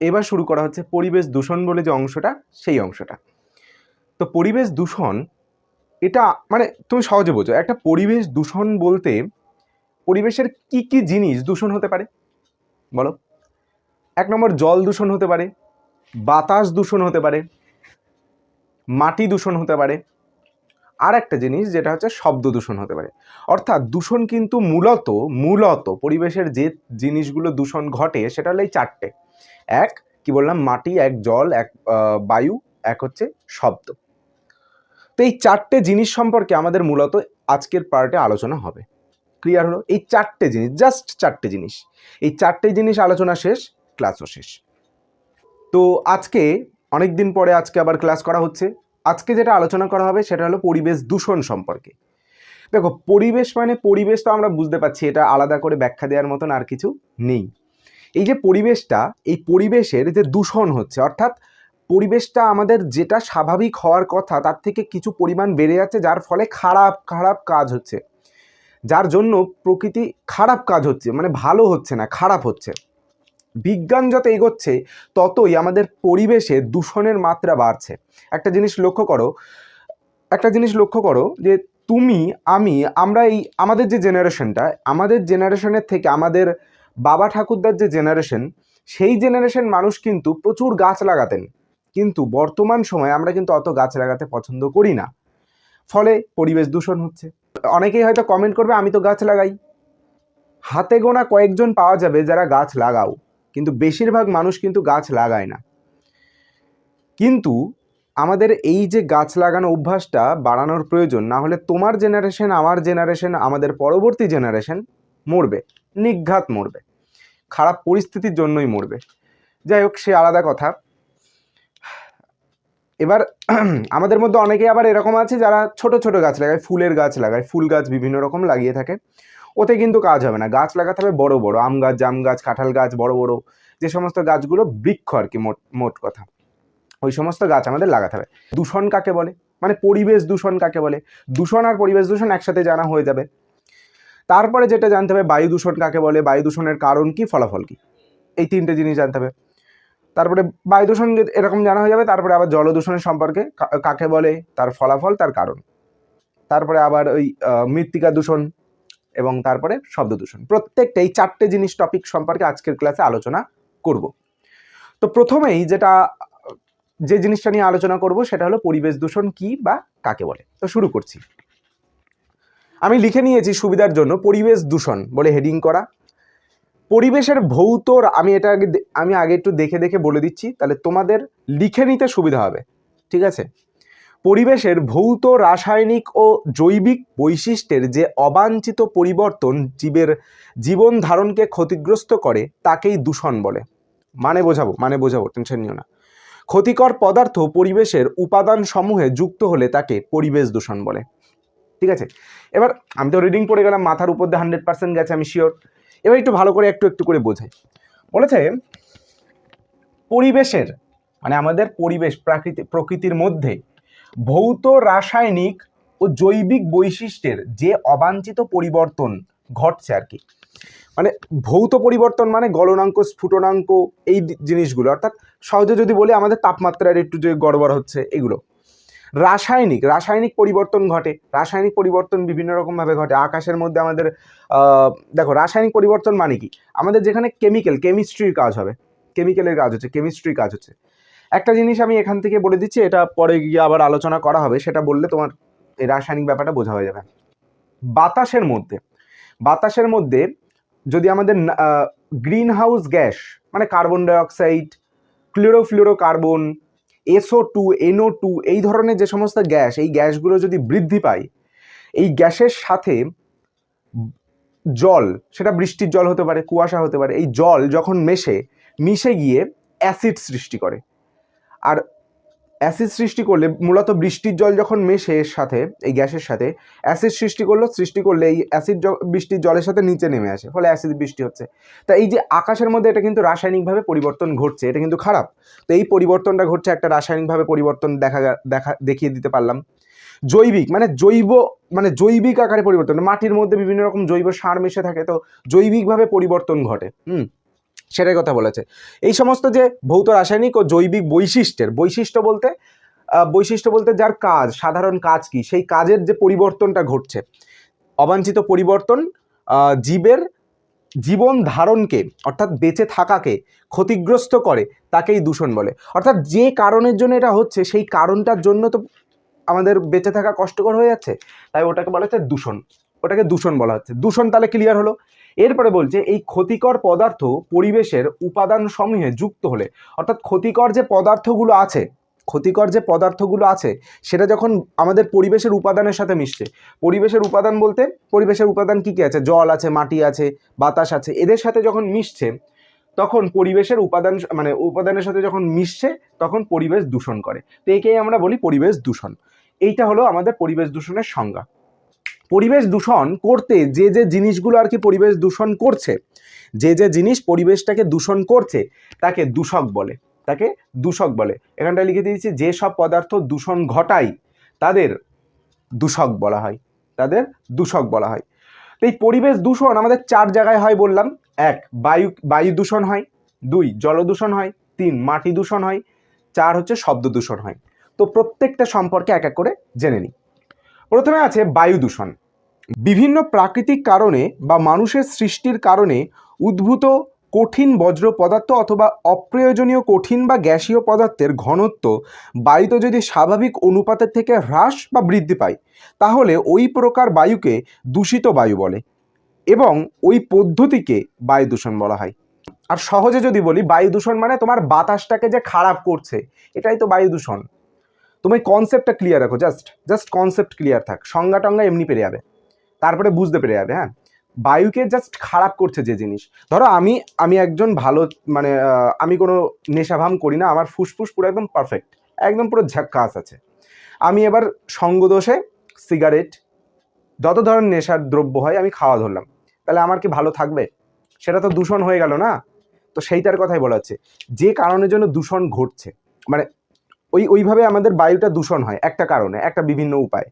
এবার শুরু করা হচ্ছে পরিবেশ দূষণ বলে যে অংশটা, সেই অংশটা। তো পরিবেশ দূষণ, এটা মানে তুমি সহজে বোঝো, একটা পরিবেশ দূষণ বলতে পরিবেশের কি কি জিনিস দূষণ হতে পারে? বলো। এক নম্বর, জল দূষণ হতে পারে, বাতাস দূষণ হতে পারে, মাটি দূষণ হতে পারে আর একটা জিনিস যেটা হচ্ছে শব্দ দূষণ হতে পারে। অর্থাৎ দূষণ কিন্তু মূলত মূলত পরিবেশের যে জিনিসগুলো দূষণ ঘটে, সেটা হলো এই চারটে। এক, কি বললাম, মাটি, এক জল, এক বায়ু, এক হচ্ছে শব্দ। তো এই চারটে জিনিস সম্পর্কে আমাদের মূলত আজকের পার্টে আলোচনা হবে। ক্লিয়ার হলো? এই চারটে জিনিস জাস্ট চারটে জিনিস। এই চারটে জিনিস আলোচনা শেষ ক্লাসও শেষ। তো আজকে অনেক দিন পরে আজকে আবার ক্লাস করা হচ্ছে। আজকে যেটা আলোচনা করা হবে, সেটা হলো পরিবেশ দূষণ সম্পর্কে। দেখো, পরিবেশ মানে পরিবেশ তো আমরা বুঝতে পারছি, এটা আলাদা করে ব্যাখ্যা দেওয়ার মতন আর কিছু নেই। এই যে পরিবেশটা, এই পরিবেশের যে দূষণ হচ্ছে, অর্থাৎ পরিবেশটা আমাদের যেটা স্বাভাবিক হওয়ার কথা, তার থেকে কিছু পরিমাণ বেড়ে যাচ্ছে, যার ফলে খারাপ খারাপ কাজ হচ্ছে। যার জন্য প্রকৃতি খারাপ কাজ হচ্ছে মানে ভালো হচ্ছে না, খারাপ হচ্ছে। বিজ্ঞান যত এগোচ্ছে, ততই আমাদের পরিবেশে দূষণের মাত্রা বাড়ছে। একটা জিনিস লক্ষ্য করো, একটা জিনিস লক্ষ্য করো যে তুমি, আমি, আমরা এই, আমাদের যে জেনারেশনটা আমাদের জেনারেশনের থেকে আমাদের বাবা ঠাকুরদার যে জেনারেশন সেই জেনারেশন মানুষ কিন্তু প্রচুর গাছ লাগাতেন। কিন্তু বর্তমান সময়ে আমরা কিন্তু অত গাছ লাগাতে পছন্দ করি না। ফলে পরিবেশ দূষণ হচ্ছে। অনেকেই হয়তো কমেন্ট করবে, আমি তো গাছ লাগাই। হাতে গোনা কয়েকজন পাওয়া যাবে যারা গাছ লাগাও, কিন্তু বেশিরভাগ মানুষ কিন্তু গাছ লাগায় না। কিন্তু আমাদের এই যে গাছ লাগানো অভ্যাসটা বাড়ানোর প্রয়োজন, না হলে তোমার জেনারেশন আমার জেনারেশন আমাদের পরবর্তী জেনারেশন মরবে। নিঘাত মরবে, খারাপ পরিস্থিতির জন্যই মরবে। যাই হোক, সে আলাদা কথা। এবার আমাদের মধ্যে অনেকে আবার এরকম আছে যারা ছোট ছোট গাছ লাগায়, ফুলের গাছ লাগায়, ফুল গাছ বিভিন্ন রকম লাগিয়ে থাকে। ওতে কিন্তু কাজ হবে না। গাছ লাগাতে হবে বড় বড়, আম গাছ, জাম গাছ, কাঁঠাল গাছ, বড় বড়, যে সমস্ত গাছগুলো বৃক্ষ আর কি মোট মোট কথা। ওই সমস্ত গাছ আমাদের লাগাতে হবে। দূষণ কাকে বলে? মানে পরিবেশ দূষণ কাকে বলে? দূষণ আর পরিবেশ দূষণ একসাথে জানা হয়ে যাবে। তারপরে যেটা জানতে হবে, বায়ু দূষণ কাকে বলে, বায়ু দূষণের কারণ কি, ফলাফল কি? এই তিনটে জিনিস জানতে হবে। তারপরে বায়ু দূষণ এরকম জানা হয়ে যাবে, তারপরে আবার জল দূষণের সম্পর্কে কাকে বলে, তার ফলাফল, তার কারণ। তারপরে আবার ওই মৃত্তিকা দূষণ এবং তারপরে শব্দ দূষণ। প্রত্যেকটা এই চারটে জিনিস টপিক সম্পর্কে আজকের ক্লাসে আলোচনা করব। তো প্রথমেই যেটা, যে জিনিসটা নিয়ে আলোচনা করব, সেটা হলো পরিবেশ দূষণ কি বা কাকে বলে। তো শুরু করছি। আমি লিখে নিয়েছি সুবিধার জন্য পরিবেশ দূষণ বলে হেডিং করা। পরিবেশের ভৌত আমি এটা আগে আমি আগে একটু দেখে দেখে বলে দিচ্ছি, তাহলে তোমাদের লিখে নিতে সুবিধা হবে, ঠিক আছে? পরিবেশের ভৌত, রাসায়নিক ও জৈবিক বৈশিষ্ট্যের যে অবাঞ্ছিত পরিবর্তন জীবের জীবন ধারণকে ক্ষতিগ্রস্ত করে, তাকেই দূষণ বলে। মানে বোঝাবো মানে বোঝাবো, টেনশন নিও না। ক্ষতিকর পদার্থ পরিবেশের উপাদান সমূহে যুক্ত হলে তাকে পরিবেশ দূষণ বলে। ঠিক আছে? এবার আমি তো রিডিং পড়ে গেলাম, মাথার উপর দিয়ে হান্ড্রেড পার্সেন্ট গেছে, আমি শিওর এবার একটু ভালো করে, একটু একটু করে বোঝাই। বলেছে, পরিবেশের মানে আমাদের পরিবেশ প্রাকৃতিক প্রকৃতির মধ্যে ভৌত, রাসায়নিক ও জৈবিক বৈশিষ্ট্যের যে অবাঞ্ছিত পরিবর্তন ঘটছে আর কি। মানে ভৌত পরিবর্তন মানে গলনাঙ্ক, স্ফুটনাঙ্ক, এই জিনিসগুলো। অর্থাৎ সহজে যদি বলি, আমাদের তাপমাত্রার একটু যে গড়বড় হচ্ছে, এগুলো। রাসায়নিক রাসায়নিক পরিবর্তন ঘটে। রাসায়নিক পরিবর্তন বিভিন্ন রকমভাবে ঘটে। আকাশের মধ্যে আমাদের দেখো, রাসায়নিক পরিবর্তন মানে কি? আমাদের যেখানে কেমিক্যাল কেমিস্ট্রির কাজ হবে। কেমিক্যালের কাজ হচ্ছে কেমিস্ট্রির কাজ হচ্ছে। একটা জিনিস আমি এখান থেকে বলে দিচ্ছি, এটা পরে গিয়ে আবার আলোচনা করা হবে, সেটা বললে তোমার এই রাসায়নিক ব্যাপারটা বোঝা হয়ে যাবে। বাতাসের মধ্যে বাতাসের মধ্যে যদি আমাদের গ্রিন হাউস গ্যাস মানে carbon dioxide chlorofluorocarbon SO two NO two এই ধরনের যে সমস্ত গ্যাস, এই গ্যাসগুলো যদি বৃদ্ধি পায়, এই গ্যাসের সাথে জল, সেটা বৃষ্টির জল হতে পারে, কুয়াশা হতে পারে, এই জল যখন মেশে, মিশে গিয়ে অ্যাসিড সৃষ্টি করে। আর অ্যাসিড সৃষ্টি করলে, মূলত বৃষ্টির জল যখন মেশে এর সাথে, এই গ্যাসের সাথে, অ্যাসিড সৃষ্টি করল সৃষ্টি করলে এই অ্যাসিড বৃষ্টির জলের সাথে নিচে নেমে আসে, ফলে অ্যাসিড বৃষ্টি হচ্ছে। তা এই যে আকাশের মধ্যে এটা কিন্তু রাসায়নিকভাবে পরিবর্তন ঘটছে, এটা কিন্তু খারাপ। তো এই পরিবর্তনটা ঘটছে একটা রাসায়নিকভাবে পরিবর্তন দেখা দেখা, দেখিয়ে দিতে পারলাম। জৈবিক মানে জৈব মানে জৈবিক আকারে পরিবর্তন, মাটির মধ্যে বিভিন্ন রকম জৈব সার মিশে থাকে, তো জৈবিকভাবে পরিবর্তন ঘটে, হুম? সেটার কথা বলেছে। এই সমস্ত যে ভৌত রাসায়নিক ও জৈবিক বৈশিষ্ট্যের, বৈশিষ্ট্য বলতে বৈশিষ্ট্য বলতে যার কাজ, সাধারণ কাজ কি, সেই কাজের যে পরিবর্তনটা ঘটছে, অবাঞ্ছিত পরিবর্তন জীবের জীবন ধারণকে, অর্থাৎ বেঁচে থাকাকে ক্ষতিগ্রস্ত করে, তাকেই দূষণ বলে। অর্থাৎ যে কারণের জন্য এটা হচ্ছে, সেই কারণটার জন্য তো আমাদের বেঁচে থাকা কষ্টকর হয়ে যাচ্ছে। তাই ওটাকে বলা হচ্ছে দূষণ। ওটাকে দূষণ বলা হচ্ছে। দূষণ তাহলে ক্লিয়ার হলো। এরপরে বলছে, এই ক্ষতিকর পদার্থ পরিবেশের উপাদান সমূহে যুক্ত হলে, অর্থাৎ ক্ষতিকর যে পদার্থগুলো আছে, ক্ষতিকর যে পদার্থগুলো আছে, সেটা যখন আমাদের পরিবেশের উপাদানের সাথে মিশছে, পরিবেশের উপাদান বলতে, পরিবেশের উপাদান কি কী আছে? জল আছে, মাটি আছে, বাতাস আছে, এদের সাথে যখন মিশছে, তখন পরিবেশের উপাদান মানে উপাদানের সাথে যখন মিশছে, তখন পরিবেশ দূষণ করে। তো একেই আমরা বলি পরিবেশ দূষণ। এইটা হলো আমাদের পরিবেশ দূষণের সংজ্ঞা। পরিবেশ দূষণ করতে যে যে জিনিসগুলো আর কি পরিবেশ দূষণ করছে, যে যে জিনিস পরিবেশটাকে দূষণ করছে, তাকে দূষক বলে, তাকে দূষক বলে। এখানটায় লিখে দিয়েছি, যে সব পদার্থ দূষণ ঘটায়, তাদের দূষক বলা হয়, তাদের দূষক বলা হয়। তো এই পরিবেশ দূষণ আমাদের চার জায়গায় হয় বললাম। এক, বায়ু বায়ু দূষণ হয়। দুই, জল দূষণ হয়। তিন, মাটি দূষণ হয়। চার হচ্ছে শব্দ দূষণ হয়। তো প্রত্যেকটা সম্পর্কে এক এক করে জেনে নিই। প্রথমে আছে বায়ু দূষণ। বিভিন্ন প্রাকৃতিক কারণে বা মানুষের সৃষ্টির কারণে উদ্ভূত কঠিন বজ্র পদার্থ অথবা অপ্রয়োজনীয় কঠিন বা গ্যাসীয় পদার্থের ঘনত্ব বায়ুতে যদি স্বাভাবিক অনুপাতের থেকে হ্রাস বা বৃদ্ধি পায়, তাহলে ওই প্রকার বায়ুকে দূষিত বায়ু বলে এবং ওই পদ্ধতিকে বায়ু দূষণ বলা হয়। আর সহজে যদি বলি, বায়ু দূষণ মানে তোমার বাতাসটাকে যে খারাপ করছে, এটাই তো বায়ু দূষণ। তুমি কনসেপ্টটা ক্লিয়ার রাখো জাস্ট জাস্ট কনসেপ্ট ক্লিয়ার থাক। সংজ্ঞা টঙ্গা এমনি পেরে যাবে। তারপরে বুঝতে পেরে যাবে হ্যাঁ? বায়ুকে জাস্ট খারাপ করছে যে জিনিস। ধরো আমি আমি একজন ভালো মানে আমি কোনো নেশাভাম করি না, আমার ফুসফুস পুরো একদম পারফেক্ট একদম পুরো ঝাক্কাস আছে। আমি এবার সঙ্গদোষে সিগারেট যত ধরনের নেশার দ্রব্য হয়, আমি খাওয়া ধরলাম। তাহলে আমার কি ভালো থাকবে? সেটা তো দূষণ হয়ে গেল না? তো সেইটার কথাই বলা হচ্ছে। যে কারণের জন্য দূষণ ঘটছে মানে ওই, ওইভাবে আমাদের বায়ুটা দূষণ হয় একটা কারণে, একটা বিভিন্ন উপায়।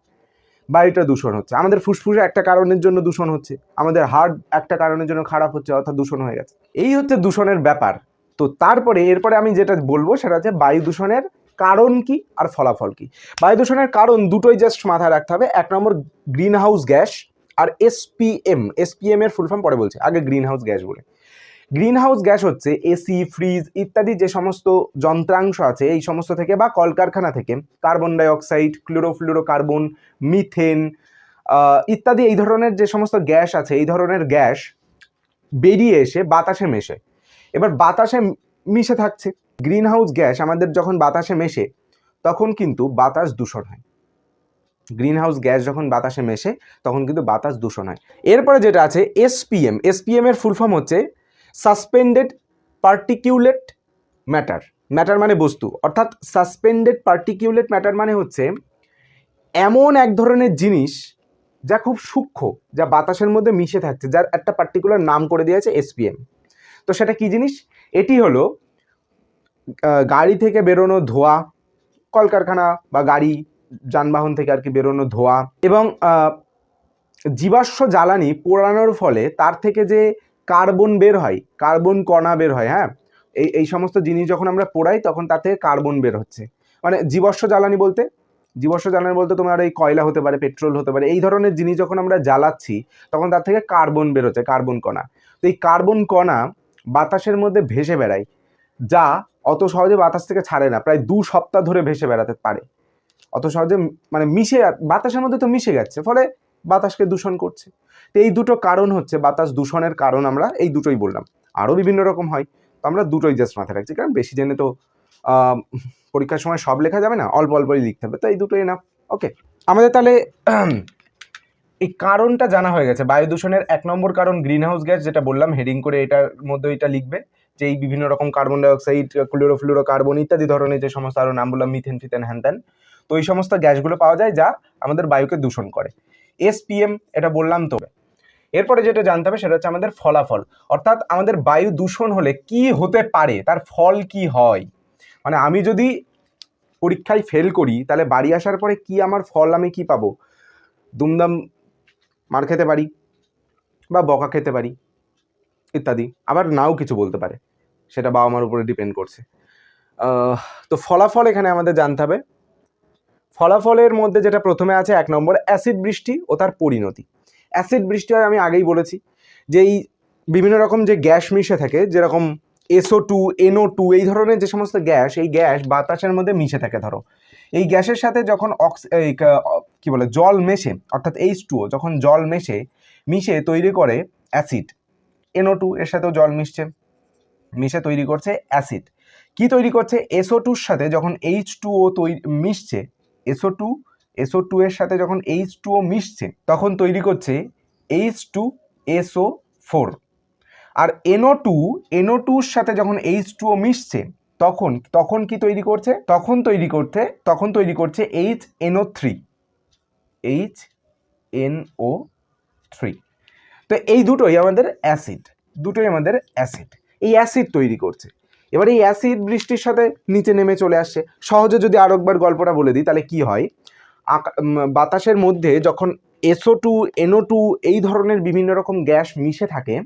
বায়ুটা দূষণ হচ্ছে। আমাদের ফুসফুসে একটা কারণের জন্য দূষণ হচ্ছে। আমাদের হার্ট একটা কারণের জন্য খারাপ হচ্ছে, অর্থাৎ দূষণ হয়ে গেছে। এই হচ্ছে দূষণের ব্যাপার। তো তারপরে, এরপরে আমি যেটা বলব সেটা হচ্ছে বায়ু দূষণের কারণ কি আর ফলাফল কি। বায়ু দূষণের কারণ দুটোই জাস্ট মাথায় রাখতে হবে। এক নম্বর গ্রিন হাউস গ্যাস আর এসপিএম এসপিএম এর ফুল ফর্ম পরে বলছে। আগে গ্রিন হাউস গ্যাস বলে। গ্রিন হাউস গ্যাস হচ্ছে এসি ফ্রিজ ইত্যাদি যে সমস্ত যন্ত্রাংশ আছে, এই সমস্ত থেকে বা কলকারখানা থেকে কার্বন ডাইঅক্সাইড ক্লোরোফ্লুরোকার্বন মিথেন ইত্যাদি এই ধরনের যে সমস্ত গ্যাস আছে, এই ধরনের গ্যাস বেরিয়ে এসে বাতাসে মেশে। এবার বাতাসে মিশে থাকছে। গ্রিন হাউস গ্যাস আমাদের যখন বাতাসে মেশে, তখন কিন্তু বাতাস দূষণ হয়। গ্রিন হাউস গ্যাস যখন বাতাসে মেশে, তখন কিন্তু বাতাস দূষণ হয়। এরপরে যেটা আছে এসপিএম এসপিএম এর ফুল ফর্ম হচ্ছে সাসপেন্ডেড পার্টিকিউলেট ম্যাটার ম্যাটার মানে বস্তু, অর্থাৎ সাসপেন্ডেড পার্টিকিউলেট ম্যাটার মানে হচ্ছে এমন এক ধরনের জিনিস যা খুব সূক্ষ্ম, যা বাতাসের মধ্যে মিশে থাকছে, যার একটা পার্টিকুলার নাম করে দিয়েছে এসপিএম তো সেটা কি জিনিস? এটি হলো গাড়ি থেকে বেরোনো ধোঁয়া, কলকারখানা বা গাড়ি, যানবাহন থেকে আর কি বেরোনো ধোঁয়া এবং জীবাশ্ম জ্বালানি পোড়ানোর ফলে তার থেকে যে কার্বন বের হয়, কার্বন কণা বের হয় হ্যাঁ? এই এই সমস্ত জিনিস যখন আমরা পোড়াই, তখন তার থেকে কার্বন বের হচ্ছে। মানে জীবাশ্ম জ্বালানি বলতে জীবাশ্ম জ্বালানি বলতে তোমার এই কয়লা হতে পারে, পেট্রোল হতে পারে, এই ধরনের জিনিস যখন আমরা জ্বালাচ্ছি, তখন তার থেকে কার্বন বের হচ্ছে, কার্বন কণা। তো এই কার্বন কণা বাতাসের মধ্যে ভেসে বেড়ায়, যা অত সহজে বাতাস থেকে ছাড়ে না, প্রায় দু সপ্তাহ ধরে ভেসে বেড়াতে পারে। অত সহজে মানে মিশে, বাতাসের মধ্যে তো মিশে যাচ্ছে ফলে বাতাসকে দূষণ করছে। তো এই দুটো কারণ হচ্ছে বাতাস দূষণের কারণ আমরা এই দুটোই বললাম। আরও বিভিন্ন রকম হয়, তো আমরা দুটোই জাস্ট মাথায় রাখছি। কারণ বেশি জেনে তো পরীক্ষার সময় সব লেখা যাবে না, অল্প অল্পই লিখতে হবে। তো এই দুটোই না ওকে আমাদের তাহলে এই কারণটা জানা হয়ে গেছে। বায়ু দূষণের এক নম্বর কারণ গ্রিন হাউস গ্যাস যেটা বললাম হেডিং করে এটার মধ্যে এটা লিখবে, যে এই বিভিন্ন রকম কার্বন ডাইঅক্সাইড ক্লোরোফ্লুরো কার্বন ইত্যাদি ধরনের যে সমস্ত আরও নাম বললাম মিথেন ফিথেন হ্যান তো এই সমস্ত গ্যাসগুলো পাওয়া যায় যা আমাদের বায়ুকে দূষণ করে। এসপিএম এটা বললাম তো। এরপরে যেটা জানতে হবে সেটা হচ্ছে আমাদের ফলাফল। অর্থাৎ আমাদের বায়ু দূষণ হলে কি হতে পারে? তার ফল কি হয়? মানে আমি যদি পরীক্ষায় ফেল করি, তাহলে বাড়ি আসার পরে কি আমার ফল আমি কি পাবো? দুমদাম মার খেতে পারি বা বকা খেতে পারি ইত্যাদি। আবার নাও কিছু বলতে পারে। সেটা বাবা মার উপরে ডিপেন্ড করছে। তো ফলাফল এখানে আমাদের জানতে হবে। ফলাফলের মধ্যে যেটা প্রথমে আছে, এক নম্বর অ্যাসিড বৃষ্টি ও তার পরিণতি। অ্যাসিড বৃষ্টি হয়, আমি আগেই বলেছি যে এই বিভিন্ন রকম যে গ্যাস মিশে থাকে, যেরকম এসও টু, এনও টু, এই ধরনের যে সমস্ত গ্যাস, এই গ্যাস বাতাসের মধ্যে মিশে থাকে, ধরো। এই গ্যাসের সাথে যখন অক্স, এই কী বলে, জল মেশে, অর্থাৎ এইচ টুও যখন জল মেশে, মিশে, তৈরি করে অ্যাসিড। এনও টু এর সাথেও জল মিশছে, মিশে তৈরি করছে অ্যাসিড। কি তৈরি করছে? এসও টুর সাথে যখন এইচ টু ও তৈরি মিশছে এসও টু এসও টু এর সাথে যখন এইচ টু ও মিশছে, তখন তৈরি করছে এইচ টু এসও ফোর আর এনও টু এনও টুর সাথে যখন এইচ টু ও মিশছে, তখন তখন কি তৈরি করছে? তখন তৈরি করতে তখন তৈরি করছে H NO three H NO three তো এই দুটোই আমাদের অ্যাসিড, দুটোই আমাদের অ্যাসিড। এই অ্যাসিড তৈরি করছে। এবার এই অ্যাসিড বৃষ্টির সাথে নিচে নেমে চলে আসছে সহজে যদি আরও একবার গল্পটা বলে দিই, তাহলে কি হয়? বাতাসের মধ্যে যখন এসও টু, এনও টু এই ধরনের বিভিন্ন রকম গ্যাস মিশে থাকে,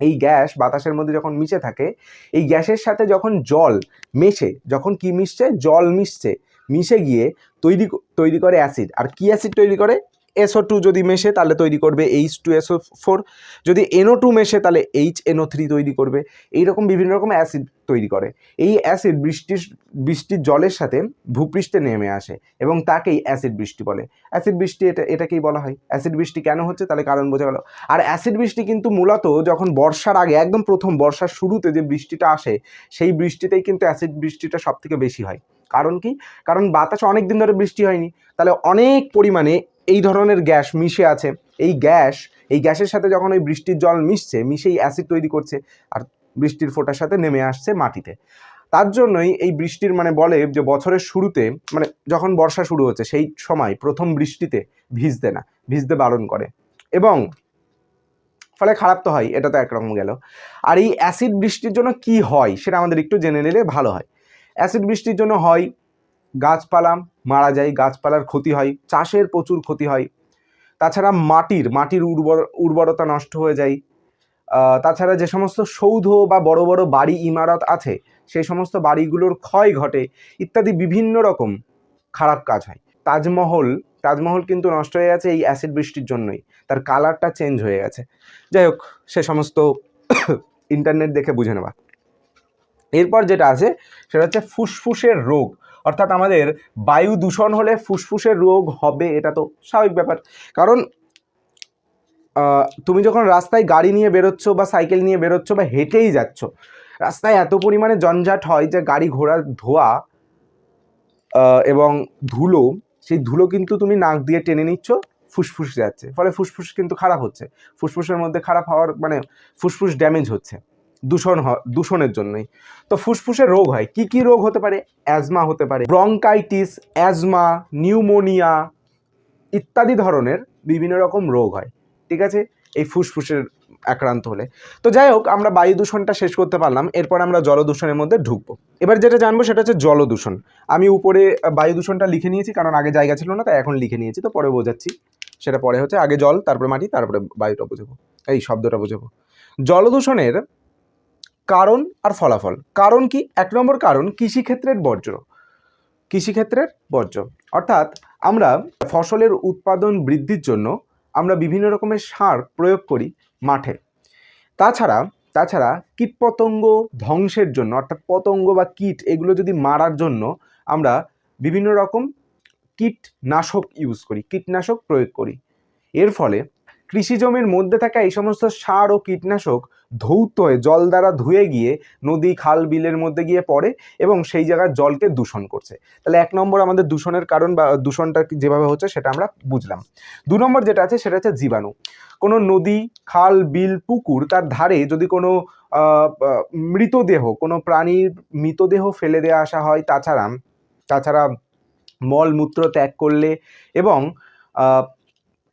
এই গ্যাস বাতাসের মধ্যে যখন মিশে থাকে, এই গ্যাসের সাথে যখন জল মেশে, যখন কি মিশছে? জল মিশছে। মিশে গিয়ে তৈরি তৈরি করে অ্যাসিড। আর কি অ্যাসিড তৈরি করে? এসও টু যদি মেশে, তাহলে তৈরি করবে এইচ টু এসও ফোর যদি এনও টু মেশে, তাহলে এইচ এনও থ্রি তৈরি করবে। এইরকম বিভিন্ন রকম অ্যাসিড তৈরি করে। এই অ্যাসিড বৃষ্টির বৃষ্টির জলের সাথে ভূপৃষ্ঠে নেমে আসে এবং তাকেই অ্যাসিড বৃষ্টি বলে। অ্যাসিড বৃষ্টি এটা, এটাকেই বলা হয়। অ্যাসিড বৃষ্টি কেন হচ্ছে, তাহলে কারণ বোঝা গেল। আর অ্যাসিড বৃষ্টি কিন্তু মূলত যখন বর্ষার আগে, একদম প্রথম বর্ষার শুরুতে যে বৃষ্টিটা আসে, সেই বৃষ্টিতেই কিন্তু অ্যাসিড বৃষ্টিটা সব থেকে বেশি হয়। কারণ কি? কারণ বাতাসে অনেক দিন ধরে বৃষ্টি হয়নি। তাহলে অনেক পরিমাণে এই ধরনের গ্যাস মিশে আছে। এই গ্যাস, এই গ্যাসের সাথে যখন ওই বৃষ্টির জল মিশছে, মিশেই অ্যাসিড তৈরি করছে আর বৃষ্টির ফোঁটার সাথে নেমে আসছে মাটিতে। তার জন্যই এই বৃষ্টির মানে বলে যে বছরের শুরুতে মানে যখন বর্ষা শুরু হচ্ছে, সেই সময় প্রথম বৃষ্টিতে ভিজতে না, ভিজতে বারণ করে। এবং ফলে খারাপ তো হয়, এটা তো একরকম গেল। আর এই অ্যাসিড বৃষ্টির জন্য কি হয়, সেটা আমাদের একটু জেনে নিলে ভালো হয়। অ্যাসিড বৃষ্টির জন্য হয়, গাছপালা মারা যায়, গাছপালার ক্ষতি হয়, চাষের প্রচুর ক্ষতি হয়। তাছাড়া মাটির মাটির উর্বর, উর্বরতা নষ্ট হয়ে যায়। তাছাড়া যে সমস্ত সৌধ বা বড় বড় বাড়ি, ইমারত আছে সেই সমস্ত বাড়িগুলোর ক্ষয় ঘটে, ইত্যাদি বিভিন্ন রকম খারাপ কাজ হয়। তাজমহল তাজমহল কিন্তু নষ্ট হয়ে গেছে এই অ্যাসিড বৃষ্টির জন্যই। তার কালারটা চেঞ্জ হয়ে গেছে। যাই হোক, সে সমস্ত ইন্টারনেট দেখে বুঝে নেবা এরপর যেটা আছে, সেটা হচ্ছে ফুসফুসের রোগ। অর্থাৎ আমাদের বায়ু দূষণ হলে ফুসফুসের রোগ হবে, এটা তো স্বাভাবিক ব্যাপার। কারণ তুমি যখন রাস্তায় গাড়ি নিয়ে বেরোচ্ছ বা সাইকেল নিয়ে বেরোচ্ছ বা হেঁটেই যাচ্ছ, রাস্তায় এত পরিমাণে জঞ্জাট হয় যে গাড়ি ঘোড়ার ধোয়া এবং ধুলো, সেই ধুলো কিন্তু তুমি নাক দিয়ে টেনে নিচ্ছ, ফুসফুস যাচ্ছে। ফলে ফুসফুস কিন্তু খারাপ হচ্ছে। ফুসফুসের মধ্যে খারাপ হওয়ার মানে ফুসফুস ড্যামেজ হচ্ছে। দূষণ দূষণের জন্যই। তো ফুসফুসের রোগ হয়। কি কি রোগ হতে পারে? অ্যাজমা হতে পারে। ব্রঙ্কাইটিস, অ্যাজমা, নিউমোনিয়া ইত্যাদি ধরনের বিভিন্ন রকম রোগ হয়। ঠিক আছে? এই ফুসফুসের আক্রান্ত হলে। তো যাই হোক, আমরা বায়ু দূষণটা শেষ করতে পারলাম। এরপর আমরা জলদূষণের মধ্যে ঢুকবো। এবার যেটা জানব সেটা হচ্ছে জলদূষণ আমি উপরে বায়ু দূষণটা লিখে নিয়েছি, কারণ আগে জায়গা ছিল না, তাই এখন লিখে নিয়েছি, তো পরে বোঝাচ্ছি। সেটা পরে হচ্ছে আগে জল, তারপরে মাটি, তারপরে বায়ুটা বোঝাবো। এই শব্দটা বোঝাবো। জলদূষণের কারণ আর ফলাফল। কারণ কি? এক নম্বর কারণ, কৃষিক্ষেত্রের বর্জ্য। কৃষিক্ষেত্রের বর্জ্য। অর্থাৎ আমরা ফসলের উৎপাদন বৃদ্ধির জন্য আমরা বিভিন্ন রকমের সার প্রয়োগ করি মাঠে। তাছাড়া তাছাড়া কীটপতঙ্গ ধ্বংসের জন্য, অর্থাৎ পতঙ্গ বা কীট, এগুলো যদি মারার জন্য আমরা বিভিন্ন রকম কীটনাশক ইউজ করি, কীটনাশক প্রয়োগ করি। এর ফলে কৃষি জমির মধ্যে থাকা এই সমস্ত সার ও কীটনাশক ধৌত হয়ে জল দ্বারা ধুয়ে গিয়ে নদী, খাল, বিলের মধ্যে গিয়ে পড়ে এবং সেই জায়গার জলকে দূষণ করছে। তাহলে এক নম্বর আমাদের দূষণের কারণ বা দূষণটা যেভাবে হচ্ছে সেটা আমরা বুঝলাম। দু নম্বর যেটা আছে সেটা হচ্ছে জীবাণু। কোনো নদী, খাল, বিল, পুকুর তার ধারে যদি কোনো মৃতদেহ, কোনো প্রাণীর মৃতদেহ ফেলে দেওয়া আসা হয় তাছাড়া তাছাড়া মলমূত্র ত্যাগ করলে এবং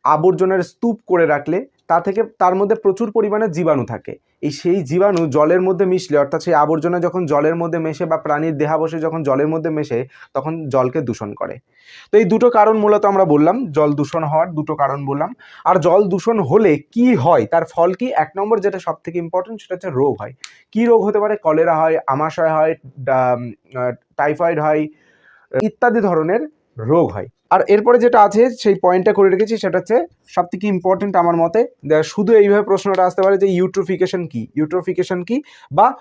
আবর্জনার স্তূপ করে রাখলে তা থেকে, তার মধ্যে প্রচুর পরিমাণে জীবাণু থাকে। এই সেই জীবাণু জলের মধ্যে মিশলে, অর্থাৎ সেই আবর্জনা যখন জলের মধ্যে মেশে বা প্রাণীর দেহাবশে যখন জলের মধ্যে মেশে, তখন জলকে দূষণ করে। তো এই দুটো কারণ মূলত আমরা বললাম, জল দূষণ হওয়ার দুটো কারণ বললাম। আর জল দূষণ হলে কি হয়, তার ফল কি? এক নম্বর যেটা সব থেকে ইম্পর্টেন্ট সেটা হচ্ছে রোগ হয়। কি রোগ হতে পারে? কলেরা হয়, আমাশয় হয় টাইফয়েড হয়, ইত্যাদি ধরনের রোগ হয়। আর এরপরে যেটা আছে, সেই পয়েন্টটা করে রেখেছি, সেটা হচ্ছে সব থেকে ইম্পর্টেন্ট আমার মতে শুধু এইভাবে প্রশ্নটা আসতে পারে যে ইউট্রোফিকেশন কি? ইউট্রোফিকেশন কি বা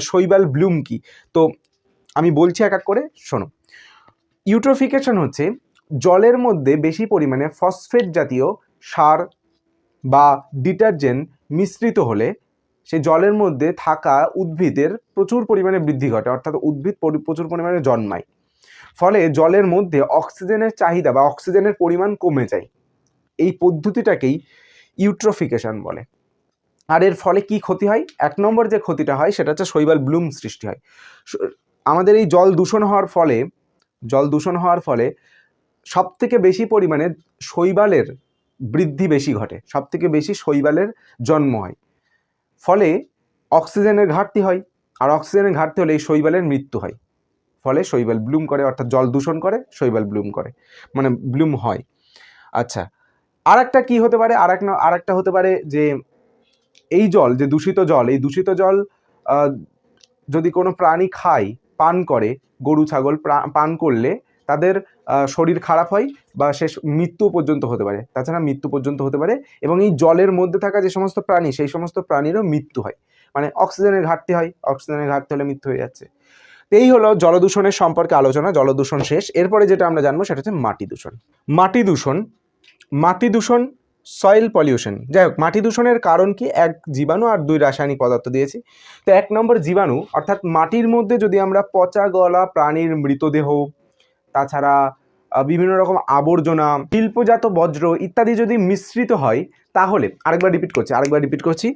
শৈবাল ব্লুম কি? তো আমি বলছি এক এক করে, শোনো। ইউট্রোফিকেশন হচ্ছে জলের মধ্যে বেশি পরিমাণে ফসফেট জাতীয় সার বা ডিটারজেন্ট মিশ্রিত হলে সে জলের মধ্যে থাকা উদ্ভিদের প্রচুর পরিমাণে বৃদ্ধি ঘটে, অর্থাৎ উদ্ভিদ পরি- প্রচুর পরিমাণে জন্মায়। ফলে জলের মধ্যে অক্সিজেনের চাহিদা বা অক্সিজেনের পরিমাণ কমে যায়। এই পদ্ধতিটাকেই ইউট্রোফিকেশন বলে। আর এর ফলে কি ক্ষতি হয়? এক নম্বর যে ক্ষতিটা হয়, সেটা হচ্ছে শৈবাল ব্লুম সৃষ্টি হয়। আমাদের এই জল দূষণ হওয়ার ফলে, জল দূষণ হওয়ার ফলে সব থেকে বেশি পরিমাণে শৈবালের বৃদ্ধি বেশি ঘটে। সব থেকে বেশি শৈবালের জন্ম হয়। ফলে অক্সিজেনের ঘাটতি হয়। আর অক্সিজেনের ঘাটতি হলে এই শৈবালের মৃত্যু হয়। ফলে শৈবাল ব্লুম করে, অর্থাৎ জল দূষণ করে, শৈবাল ব্লুম করে। মানে ব্লুম হয়। আচ্ছা আর একটা কী হতে পারে? আর এক আর একটা হতে পারে যে এই জল, যে দূষিত জল, এই দূষিত জল যদি কোনো প্রাণী খায়, পান করে, গরু, ছাগল পান করলে তাদের শরীর খারাপ হয় বা শেষ মৃত্যু পর্যন্ত হতে পারে। তাছাড়া মৃত্যু পর্যন্ত হতে পারে এবং এই জলের মধ্যে থাকা যে সমস্ত প্রাণী, সেই সমস্ত প্রাণীরও মৃত্যু হয়। মানে অক্সিজেনের ঘাটতি হয়। অক্সিজেনের ঘাটতি হলে মৃত্যু হয়ে যাচ্ছে। তো এই হলো জলদূষণের সম্পর্কে আলোচনা, জলদূষণ শেষ। এরপরে যেটা আমরা জানব সেটা হচ্ছে মাটি দূষণ। মাটি দূষণ মাটি দূষণ সয়েল পলিউশন যাই হোক, মাটি দূষণের কারণ কি? এক জীবাণু আর দুই রাসায়নিক পদার্থ দিয়েছি। তো এক নম্বর জীবাণু, অর্থাৎ মাটির মধ্যে যদি আমরা পচা গলা, প্রাণীর মৃতদেহ, তাছাড়া বিভিন্ন রকম আবর্জনা, শিল্পজাত বজ্র ইত্যাদি যদি মিশ্রিত হয়, তাহলে আরেকবার রিপিট করছি, আরেকবার রিপিট করছি।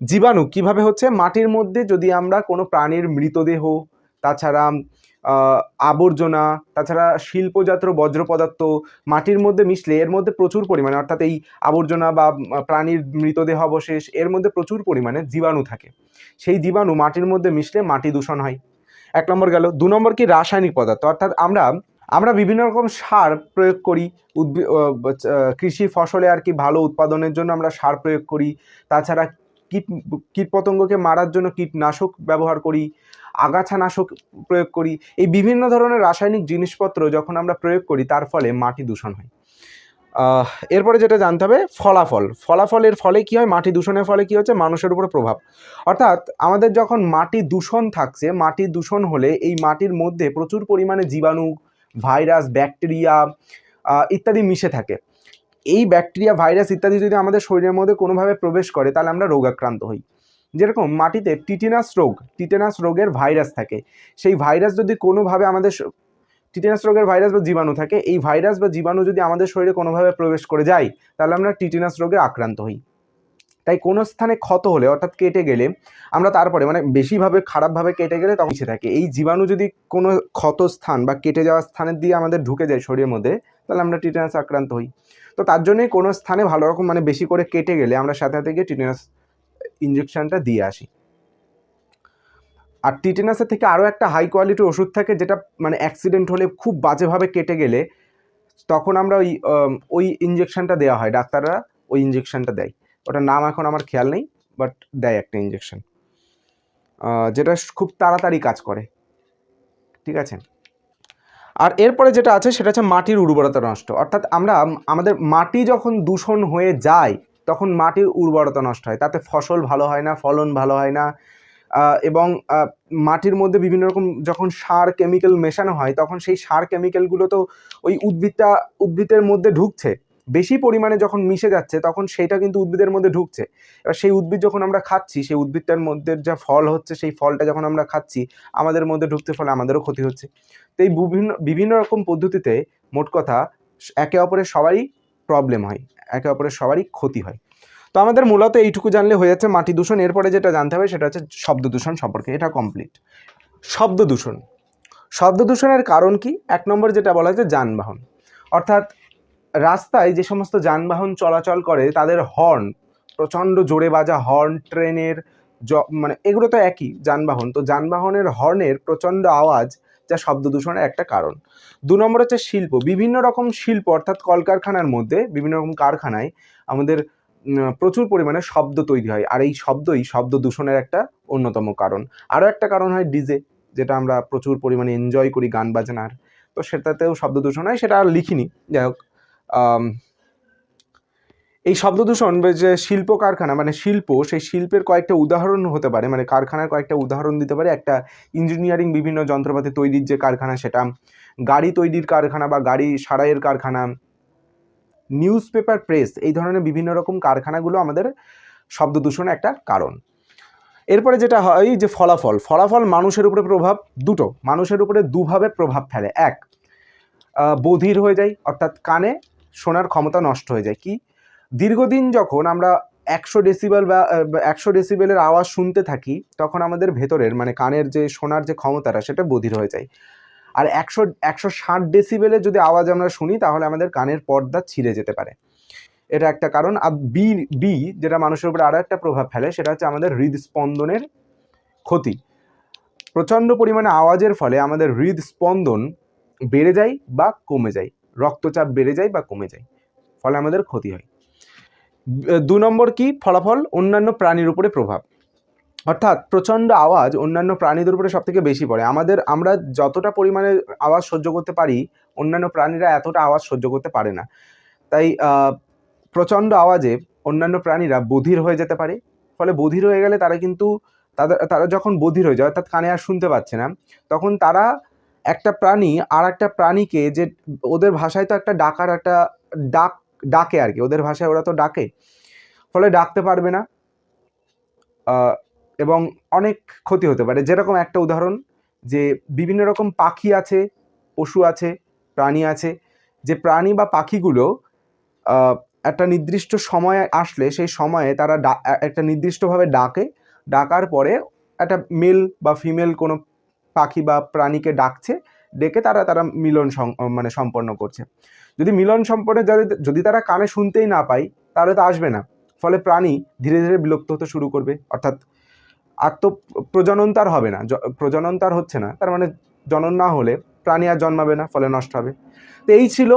জীবাণু কীভাবে হচ্ছে? মাটির মধ্যে যদি আমরা কোনো প্রাণীর মৃতদেহ তাছাড়া আবর্জনা, তাছাড়া শিল্পজাত বজ্র পদার্থ মাটির মধ্যে মিশলে এর মধ্যে প্রচুর পরিমাণে, অর্থাৎ এই আবর্জনা বা প্রাণীর মৃতদেহ অবশেষ এর মধ্যে প্রচুর পরিমাণে জীবাণু থাকে। সেই জীবাণু মাটির মধ্যে মিশলে মাটি দূষণ হয়। এক নম্বর গেল, দু নম্বর কি রাসায়নিক পদার্থ? অর্থাৎ আমরা আমরা বিভিন্ন রকম সার প্রয়োগ করি উদ্ভি কৃষি ফসলে আর কি ভালো উৎপাদনের জন্য আমরা সার প্রয়োগ করি। তাছাড়া কীট, কীটপতঙ্গকে মারার জন্য কীটনাশক ব্যবহার করি। আগাছানাশক প্রয়োগ করি। এই বিভিন্ন ধরনের রাসায়নিক জিনিসপত্র যখন আমরা প্রয়োগ করি, তার ফলে মাটি দূষণ হয়। এরপরে যেটা জানতে হবে, ফলাফল। ফলাফলের ফলে কি হয়? মাটি দূষণের ফলে কি হচ্ছে? মানুষের উপরে প্রভাব। অর্থাৎ আমাদের যখন মাটি দূষণ থাকছে, মাটি দূষণ হলে এই মাটির মধ্যে প্রচুর পরিমাণে জীবাণু, ভাইরাস, ব্যাকটেরিয়া ইত্যাদি মিশে থাকে। এই ব্যাকটেরিয়া, ভাইরাস ইত্যাদি যদি আমাদের শরীরের মধ্যে কোনোভাবে প্রবেশ করে, তাহলে আমরা রোগাক্রান্ত হই। যেরকম মাটিতে টিটেনাস রোগ, টিটেনাস রোগের ভাইরাস থাকে। সেই ভাইরাস যদি কোনোভাবে আমাদের টিটেনাস রোগের ভাইরাস বা জীবাণু থাকে, এই ভাইরাস বা জীবাণু যদি আমাদের শরীরে কোনোভাবে প্রবেশ করে যায়, তাহলে আমরা টিটেনাস রোগে আক্রান্ত হই। তাই কোনো স্থানে ক্ষত হলে, অর্থাৎ কেটে গেলে, আমরা তারপরে মানে বেশিভাবে খারাপভাবে কেটে গেলে তখন মিশে থাকে। এই জীবাণু যদি কোনো ক্ষত স্থান বা কেটে যাওয়া স্থানের দিয়ে আমাদের ঢুকে যায় শরীরের মধ্যে, তাহলে আমরা টিটেনাস আক্রান্ত হই। তো তার জন্যই কোনো স্থানে ভালো রকম মানে বেশি করে কেটে গেলে আমরা সাথে সাথে গিয়ে টিটেনাস ইঞ্জেকশনটা দিয়ে আসি। আর টিটেনাসের থেকে আরও একটা হাই কোয়ালিটির ওষুধ থাকে যেটা মানে অ্যাক্সিডেন্ট হলে খুব বাজেভাবে কেটে গেলে তখন আমরা ওই ওই ইঞ্জেকশনটা দেওয়া হয়। ডাক্তাররা ওই ইঞ্জেকশনটা দেয়। ওটার নাম এখন আমার খেয়াল নেই বাট দেয় একটা ইঞ্জেকশন যেটা খুব তাড়াতাড়ি কাজ করে। ঠিক আছে? আর এরপরে যেটা আছে সেটা হচ্ছে মাটির উর্বরতা নষ্ট। অর্থাৎ আমরা, আমাদের মাটি যখন দূষণ হয়ে যায় তখন মাটির উর্বরতা নষ্ট হয়। তাতে ফসল ভালো হয় না, ফলন ভালো হয় না এবং মাটির মধ্যে বিভিন্ন রকম যখন সার কেমিক্যাল মেশানো হয়, তখন সেই সার কেমিক্যালগুলো তো ওই উদ্ভিদটা, উদ্ভিদের মধ্যে ঢুকছে। বেশি পরিমাণে যখন মিশে যাচ্ছে, তখন সেটা কিন্তু উদ্ভিদের মধ্যে ঢুকছে। এবার সেই উদ্ভিদ যখন আমরা খাচ্ছি, সেই উদ্ভিদটার মধ্যে যা ফল হচ্ছে, সেই ফলটা যখন আমরা খাচ্ছি, আমাদের মধ্যে ঢুকতে ফলে আমাদেরও ক্ষতি হচ্ছে। তো এই বিভিন্ন বিভিন্ন রকম পদ্ধতিতে মোট কথা, একে অপরের সবারই প্রবলেম হয়, একে অপরের সবারই ক্ষতি হয়। তো আমাদের মূলত এইটুকু জানলে হয়ে যাচ্ছে মাটি দূষণ, এরপরে যেটা জানতে হবে সেটা হচ্ছে শব্দ দূষণ সম্পর্কে, এটা কমপ্লিট শব্দ দূষণ। শব্দ দূষণের কারণ কি? এক নম্বর যেটা বলা হচ্ছে যানবাহন। অর্থাৎ রাস্তায় যে সমস্ত যানবাহন চলাচল করে, তাদের হর্ন প্রচণ্ড জোরে বাজা হর্ন ট্রেনের মানে এগুলো তো একই যানবাহন। তো যানবাহনের হর্নের প্রচণ্ড আওয়াজ যা শব্দ দূষণের একটা কারণ। দু নম্বর হচ্ছে শিল্প। বিভিন্ন রকম শিল্প অর্থাৎ কলকারখানার মধ্যে বিভিন্ন রকম কারখানায় আমাদের প্রচুর পরিমাণে শব্দ তৈরি হয়। আর এই শব্দই শব্দ দূষণের একটা অন্যতম কারণ। আরও একটা কারণ হয় ডিজে, যেটা আমরা প্রচুর পরিমাণে এনজয় করি গান বাজনার। তো সেটাতেও শব্দ দূষণ হয়, সেটা আর লিখিনি। যাই হোক এই শব্দ দূষণ যে শিল্প কারখানা মানে শিল্প, সেই শিল্পের কয়েকটা উদাহরণ হতে পারে মানে কারখানার কয়েকটা উদাহরণ দিতে পারে। একটা ইঞ্জিনিয়ারিং বিভিন্ন যন্ত্রপাতি তৈরির যে কারখানা সেটা, গাড়ি তৈরির কারখানা বা গাড়ি সারাইয়ের কারখানা নিউজ পেপার প্রেস এই ধরনের বিভিন্ন রকম কারখানাগুলো আমাদের শব্দ দূষণের একটা কারণ। এরপরে যেটা হয় যে ফলাফল ফলাফল মানুষের উপরে প্রভাব দুটো, মানুষের উপরে দুভাবে প্রভাব ফেলে। এক বধির হয়ে যায়, অর্থাৎ কানে শোনার ক্ষমতা নষ্ট হয়ে যায়। কি? দীর্ঘদিন যখন আমরা একশো ডেসিবেল বা একশো ডেসিবেলের আওয়াজ শুনতে থাকি, তখন আমাদের ভেতরের মানে কানের যে শোনার যে ক্ষমতাটা, সেটা বধির হয়ে যায়। আর একশো একশো ষাট ডেসিবেলের যদি আওয়াজ আমরা শুনি, তাহলে আমাদের কানের পর্দা ছিঁড়ে যেতে পারে। এটা একটা কারণ। আর বি বি যেটা মানুষের উপরে আরও একটা প্রভাব ফেলে, সেটা হচ্ছে আমাদের হৃদস্পন্দনের ক্ষতি। প্রচণ্ড পরিমাণে আওয়াজের ফলে আমাদের হৃদস্পন্দন বেড়ে যায় বা কমে যায়। রক্তচাপ বেড়ে যায় বা কমে যায়। ফলে আমাদের ক্ষতি হয়। দু নম্বর কি? ফলাফল অন্যান্য প্রাণীর উপরে প্রভাব। অর্থাৎ প্রচণ্ড আওয়াজ অন্যান্য প্রাণীদের উপরে সব থেকে বেশি পড়ে। আমাদের, আমরা যতটা পরিমাণে আওয়াজ সহ্য করতে পারি, অন্যান্য প্রাণীরা এতটা আওয়াজ সহ্য করতে পারে না। তাই প্রচণ্ড আওয়াজে অন্যান্য প্রাণীরা বধির হয়ে যেতে পারে। ফলে বধির হয়ে গেলে তারা কিন্তু, তাদের, তারা যখন বধির হয়ে যায়, অর্থাৎ কানে আর শুনতে পাচ্ছে না, তখন তারা একটা প্রাণী আর একটা প্রাণীকে যে, ওদের ভাষায় তো একটা ডাকার, একটা ডাক ডাকে আর কি, ওদের ভাষায় ওরা তো ডাকে। ফলে ডাকতে পারবে না এবং অনেক ক্ষতি হতে পারে। যেরকম একটা উদাহরণ যে বিভিন্ন রকম পাখি আছে, পশু আছে, প্রাণী আছে, যে প্রাণী বা পাখিগুলো একটা নির্দিষ্ট সময় আসলে সেই সময়ে তারা একটা নির্দিষ্টভাবে ডাকে। ডাকার পরে একটা মেল বা ফিমেল কোনো পাখি বা প্রাণীকে ডাকছে, ডেকে তারা তারা মিলন মানে সম্পন্ন করছে। যদি মিলন সম্পর্কে যদি তারা কানে শুনতেই না পায়, তাহলে তো আসবে না। ফলে প্রাণী ধীরে ধীরে বিলুপ্ত হতে শুরু করবে। অর্থাৎ আত্ম প্রজনন তার হবে না প্রজনন তার হচ্ছে না। তার মানে জনন না হলে প্রাণী আর জন্মাবে না, ফলে নষ্ট হবে। তো এই ছিল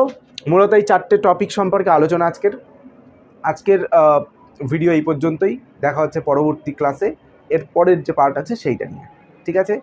মূলত এই চারটে টপিক সম্পর্কে আলোচনা আজকের। আজকের ভিডিও এই পর্যন্তই। দেখা হচ্ছে পরবর্তী ক্লাসে এর পরের যে পার্ট আছে, সেইটা নিয়ে। ঠিক আছে?